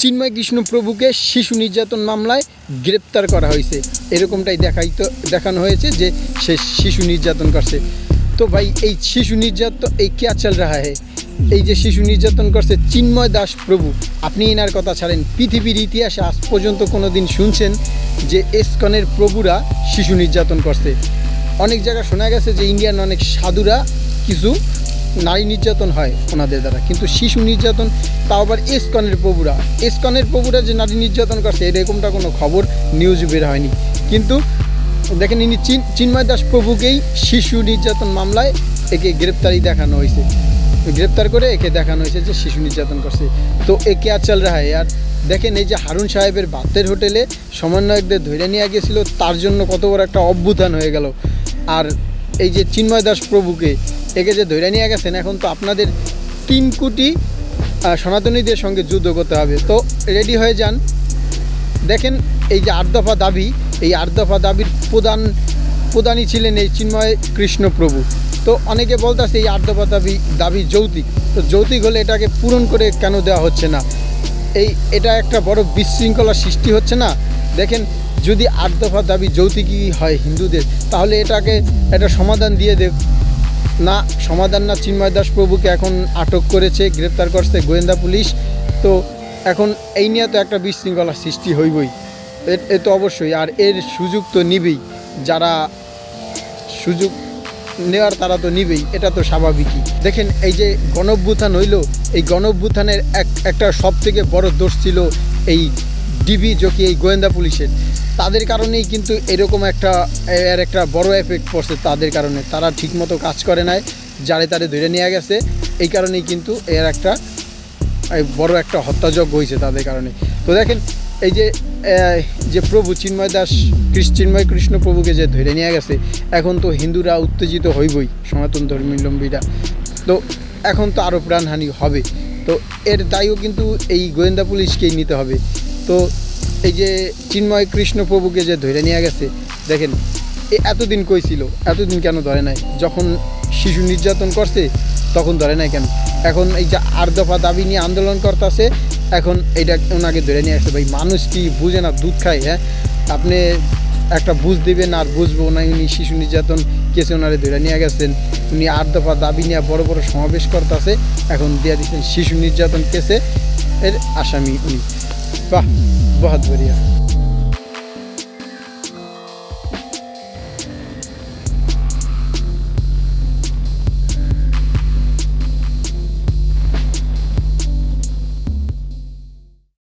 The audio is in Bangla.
চিন্ময় কৃষ্ণপ্রভুকে শিশু নির্যাতন মামলায় গ্রেপ্তার করা হয়েছে। এরকমটাই দেখাইতো, দেখানো হয়েছে যে সে শিশু নির্যাতন করছে। তো ভাই, এই শিশু নির্যাতন এই কে চল রাহা হে? এই যে শিশু নির্যাতন করছে চিন্ময় দাস প্রভু। আপনি এনার কথা ছাড়েন। পৃথিবীর ইতিহাসে আজ পর্যন্ত কোনো দিন শুনছেন যে এসকনের প্রভুরা শিশু নির্যাতন করছে। অনেক জায়গায় শোনা গেছে যে ইন্ডিয়ান অনেক সাধুরা কিছু নারী নির্যাতন হয় ওনাদের দ্বারা। কিন্তু শিশু নির্যাতন, তাও আবার এসকনের প্রভুরা। এসকনের প্রভুরা যে নারী নির্যাতন করছে এরকমটা কোনো খবর নিউজ বের হয়নি। কিন্তু দেখেন ইনি চিন- চিন্ময় দাস প্রভুকেই শিশু নির্যাতন মামলায় একে গ্রেপ্তারি দেখানো হয়েছে। গ্রেপ্তার করে একে দেখানো হয়েছে যে শিশু নির্যাতন করছে। তো এ কে চল রাহা আর দেখেন এই যে হারুন সাহেবের বাতের হোটেলে সমন্বয়কদের ধরে নিয়ে গেছিল, তার জন্য কত বড় একটা অভ্যুত্থান হয়ে গেল। আর এই যে চিন্ময় দাস প্রভুকে একে যে ধরে নিয়ে গেছেন, এখন তো আপনাদের তিন কোটি সনাতনীদের সঙ্গে যুদ্ধ করতে হবে। তো রেডি হয়ে যান। দেখেন এই যে আট দফা দাবি, এই আট দফা দাবির প্রধান, প্রধানই ছিলেন এই চিন্ময় কৃষ্ণপ্রভু তো অনেকে বলতেছে এই আট দফা দাবি দাবি যৌতিক। তো যৌতিক হলে এটাকে পূরণ করে কেন দেওয়া হচ্ছে না? এই, এটা একটা বড় বিশৃঙ্খলা সৃষ্টি হচ্ছে না? দেখেন, যদি আট দফা দাবি যৌতুকই হয় হিন্দুদের, তাহলে এটাকে একটা সমাধান দিয়ে দেব না, সমাধান না, চিন্ময় দাস প্রভুকে এখন আটক করেছে, গ্রেপ্তার করছে গোয়েন্দা পুলিশ। তো এখন এই নিয়ে তো একটা বিশৃঙ্খলা সৃষ্টি হইবই। এ- তো অবশ্যই, আর এর সুযোগ তো নিবেই। যারা সুযোগ নেওয়ার তারা তো নিবেই, এটা তো স্বাভাবিকই। দেখেন, এই যে গণভ্যুত্থান হইল, এই গণভ্যুত্থানের এক, একটা সব থেকে বড় দোষ ছিল এই ডিবি জকি এই গোয়েন্দা পুলিশের। তাদের কারণেই কিন্তু এরকম একটা, এর একটা বড় এফেক্ট পড়ছে তাদের কারণে। তারা ঠিকমতো কাজ করে নাই, যারে তারে ধরে নিয়ে গেছে। এই কারণেই কিন্তু এর একটা বড় একটা হত্যাযজ্ঞ হয়েছে তাদের কারণে। তো দেখেন, এই যে যে প্রভু চিন্ময় দাস চিন্ময় কৃষ্ণ প্রভুকে যে ধরে নিয়ে গেছে, এখন তো হিন্দুরা উত্তেজিত হইবই, সনাতন ধর্মীলম্বীরা তো এখন তো আরও প্রাণহানি হবে। তো এর দায়ও কিন্তু এই গোয়েন্দা পুলিশকেই নিতে হবে। তো এই যে চিন্ময় কৃষ্ণ প্রভুকে যে ধরে নিয়ে গেছে, দেখেন, এ এতদিন কই ছিল? এতদিন কেন ধরে নাই? যখন শিশু নির্যাতন করছে, তখন ধরে নাই কেন? এখন এই যে আর দফা দাবি নিয়ে আন্দোলন করতেছে, এখন এটা ওনাকে ধরে নিয়ে আসছে। ভাই, মানুষ কি বুঝে না, দুধ খায় হ্যাঁ? আপনি একটা বুঝ দেবেন আর বুঝব না, উনি শিশু নির্যাতন কেসে ওনারে ধরে নিয়ে গেছেন। উনি আর দফা দাবি নিয়ে বড় বড় সমাবেশ করতেছে, এখন দিয়ে দিচ্ছেন শিশু নির্যাতন কেসে এর আসামি উনি। বাহ! Богодвор'я.